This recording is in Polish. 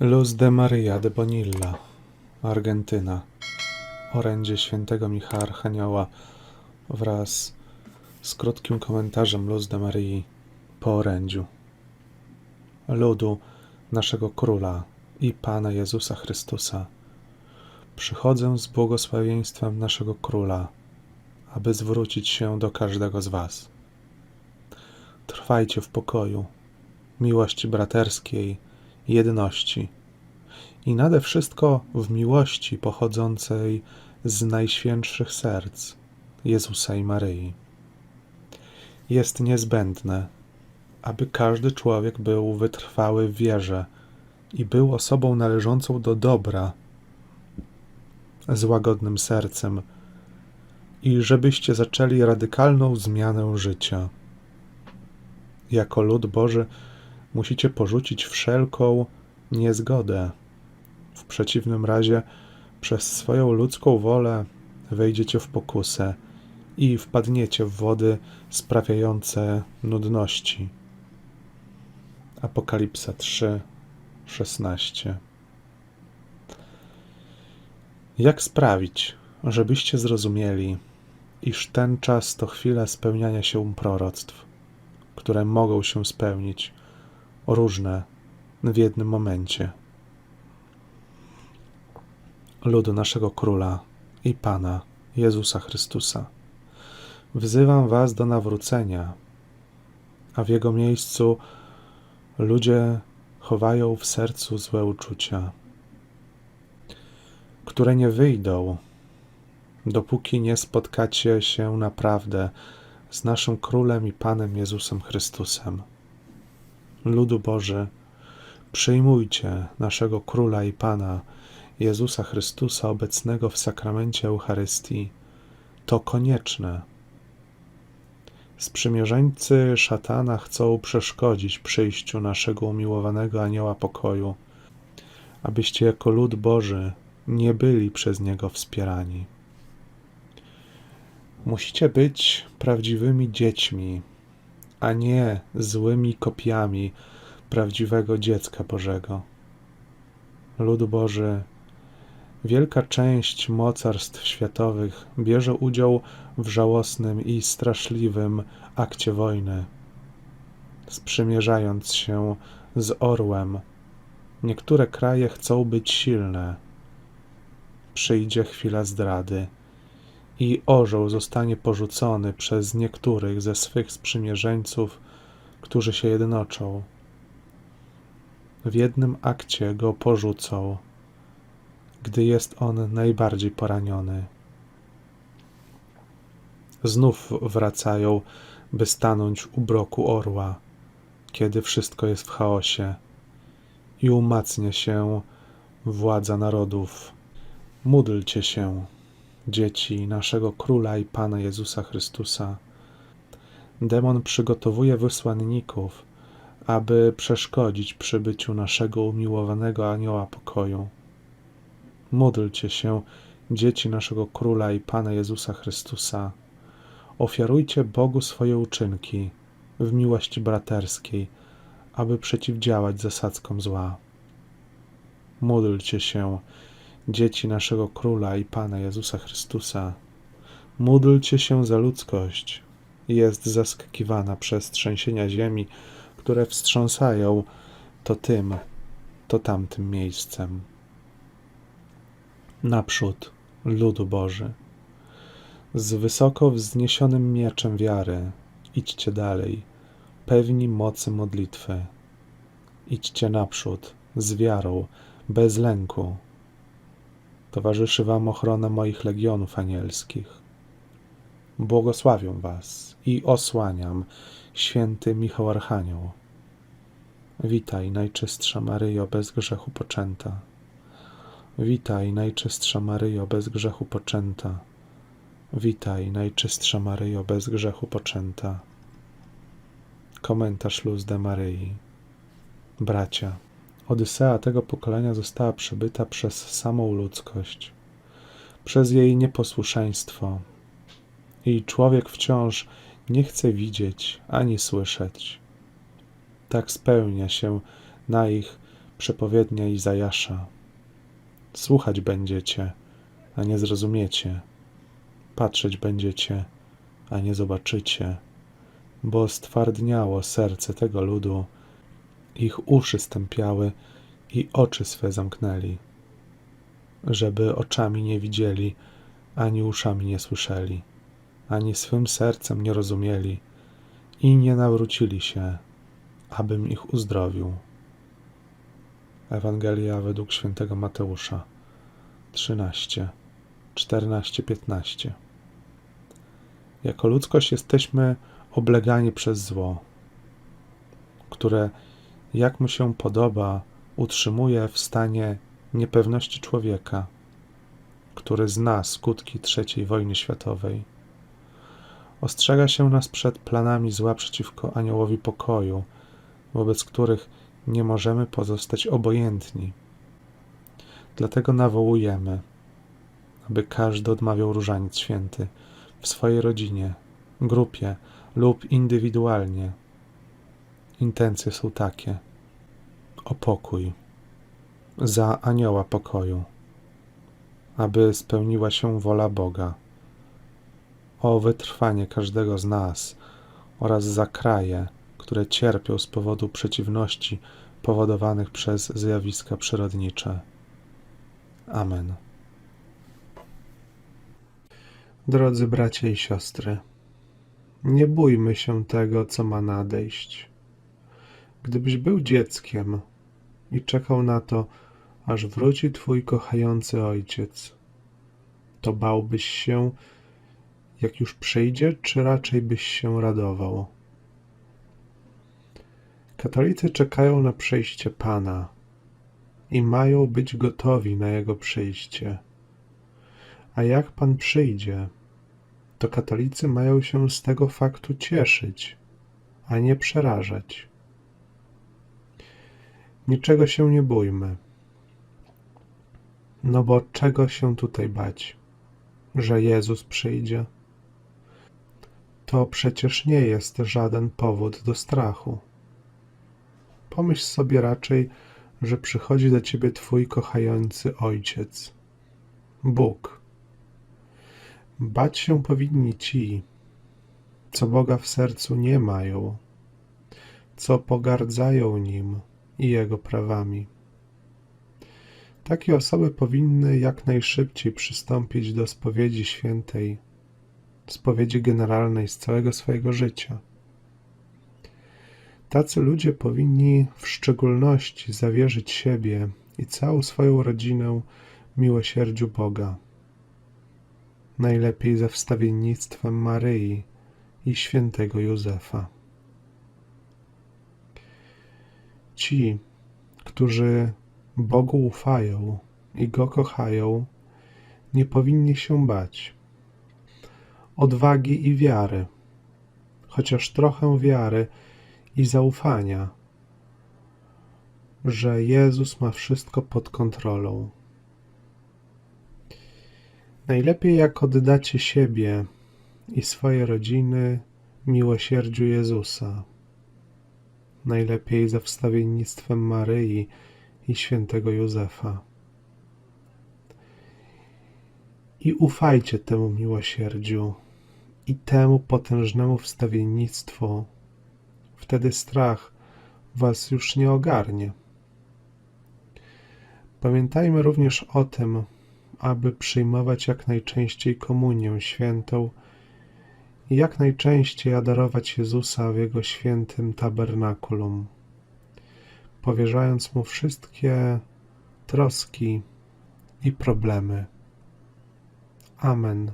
Luz de Maria de Bonilla, Argentyna. Orędzie świętego Michała Archanioła wraz z krótkim komentarzem Luz de Marii po orędziu. Ludu naszego Króla i Pana Jezusa Chrystusa. Przychodzę z błogosławieństwem naszego Króla, aby zwrócić się do każdego z Was. Trwajcie w pokoju, miłości braterskiej, jedności i nade wszystko w miłości pochodzącej z najświętszych serc Jezusa i Maryi. Jest niezbędne, aby każdy człowiek był wytrwały w wierze i był osobą należącą do dobra, z łagodnym sercem, i żebyście zaczęli radykalną zmianę życia. Jako lud Boży musicie porzucić wszelką niezgodę. W przeciwnym razie przez swoją ludzką wolę wejdziecie w pokusę i wpadniecie w wody sprawiające nudności. Apokalipsa 3, 16. Jak sprawić, żebyście zrozumieli, iż ten czas to chwila spełniania się proroctw, które mogą się spełnić, różne w jednym momencie. Ludu naszego Króla i Pana Jezusa Chrystusa. Wzywam Was do nawrócenia, a w Jego miejscu ludzie chowają w sercu złe uczucia, które nie wyjdą, dopóki nie spotkacie się naprawdę z naszym Królem i Panem Jezusem Chrystusem. Ludu Boży, przyjmujcie naszego Króla i Pana Jezusa Chrystusa obecnego w sakramencie Eucharystii. To konieczne. Sprzymierzeńcy szatana chcą przeszkodzić przyjściu naszego umiłowanego anioła pokoju, abyście jako lud Boży nie byli przez niego wspierani. Musicie być prawdziwymi dziećmi, a nie złymi kopiami prawdziwego dziecka Bożego. Lud Boży, wielka część mocarstw światowych bierze udział w żałosnym i straszliwym akcie wojny, sprzymierzając się z orłem. Niektóre kraje chcą być silne. Przyjdzie chwila zdrady i orzeł zostanie porzucony przez niektórych ze swych sprzymierzeńców, którzy się jednoczą. W jednym akcie go porzucą, gdy jest on najbardziej poraniony. Znów wracają, by stanąć u broku orła, kiedy wszystko jest w chaosie i umacnia się władza narodów. Módlcie się dzieci naszego Króla i Pana Jezusa Chrystusa. Demon przygotowuje wysłanników, aby przeszkodzić przybyciu naszego umiłowanego anioła pokoju. Módlcie się, dzieci naszego Króla i Pana Jezusa Chrystusa. Ofiarujcie Bogu swoje uczynki w miłości braterskiej, aby przeciwdziałać zasadzkom zła. Módlcie się, dzieci naszego Króla i Pana Jezusa Chrystusa. Módlcie się za ludzkość. Jest zaskakiwana przez trzęsienia ziemi, które wstrząsają to tym, to tamtym miejscem. Naprzód, ludu Boży. Z wysoko wzniesionym mieczem wiary idźcie dalej, pewni mocy modlitwy. Idźcie naprzód, z wiarą, bez lęku, towarzyszy Wam ochrona moich legionów anielskich. Błogosławię Was i osłaniam, święty Michał Archanioł. Witaj, najczystsza Maryjo, bez grzechu poczęta. Witaj, najczystsza Maryjo, bez grzechu poczęta. Witaj, najczystsza Maryjo, bez grzechu poczęta. Komentarz Luz de Maryi. Bracia. Odysea tego pokolenia została przebyta przez samą ludzkość, przez jej nieposłuszeństwo. I człowiek wciąż nie chce widzieć ani słyszeć. Tak spełnia się na ich Przepowiednia Izajasza. Słuchać będziecie, a nie zrozumiecie. Patrzeć będziecie, a nie zobaczycie, bo stwardniało serce tego ludu, ich uszy stępiały i oczy swe zamknęli, żeby oczami nie widzieli, ani uszami nie słyszeli, ani swym sercem nie rozumieli i nie nawrócili się, abym ich uzdrowił. Ewangelia według świętego Mateusza 13, 14, 15. Jako ludzkość jesteśmy oblegani przez zło, które, jak mu się podoba, utrzymuje w stanie niepewności człowieka, który zna skutki III wojny światowej. Ostrzega się nas przed planami zła przeciwko aniołowi pokoju, wobec których nie możemy pozostać obojętni. Dlatego nawołujemy, aby każdy odmawiał różaniec święty w swojej rodzinie, grupie lub indywidualnie. Intencje są takie: o pokój, za anioła pokoju, aby spełniła się wola Boga, o wytrwanie każdego z nas oraz za kraje, które cierpią z powodu przeciwności powodowanych przez zjawiska przyrodnicze. Amen. Drodzy bracia i siostry, nie bójmy się tego, co ma nadejść. Gdybyś był dzieckiem i czekał na to, aż wróci twój kochający ojciec, to bałbyś się, jak już przyjdzie, czy raczej byś się radował? Katolicy czekają na przyjście Pana i mają być gotowi na Jego przyjście. A jak Pan przyjdzie, to katolicy mają się z tego faktu cieszyć, a nie przerażać. Niczego się nie bójmy. No bo czego się tutaj bać? Że Jezus przyjdzie? To przecież nie jest żaden powód do strachu. Pomyśl sobie raczej, że przychodzi do ciebie Twój kochający Ojciec, Bóg. Bać się powinni ci, co Boga w sercu nie mają, co pogardzają Nim i Jego prawami. Takie osoby powinny jak najszybciej przystąpić do spowiedzi świętej, spowiedzi generalnej z całego swojego życia. Tacy ludzie powinni w szczególności zawierzyć siebie i całą swoją rodzinę miłosierdziu Boga. Najlepiej ze wstawiennictwem Maryi i świętego Józefa. Ci, którzy Bogu ufają i Go kochają, nie powinni się bać. Odwagi i wiary, chociaż trochę wiary, i zaufania, że Jezus ma wszystko pod kontrolą. Najlepiej jak oddacie siebie i swoje rodziny miłosierdziu Jezusa. Najlepiej za wstawiennictwem Maryi i świętego Józefa. I ufajcie temu miłosierdziu i temu potężnemu wstawiennictwu, Wtedy strach was już nie ogarnie. Pamiętajmy również o tym, aby przyjmować jak najczęściej komunię świętą i jak najczęściej adorować Jezusa w Jego świętym tabernakulum, powierzając Mu wszystkie troski i problemy. Amen.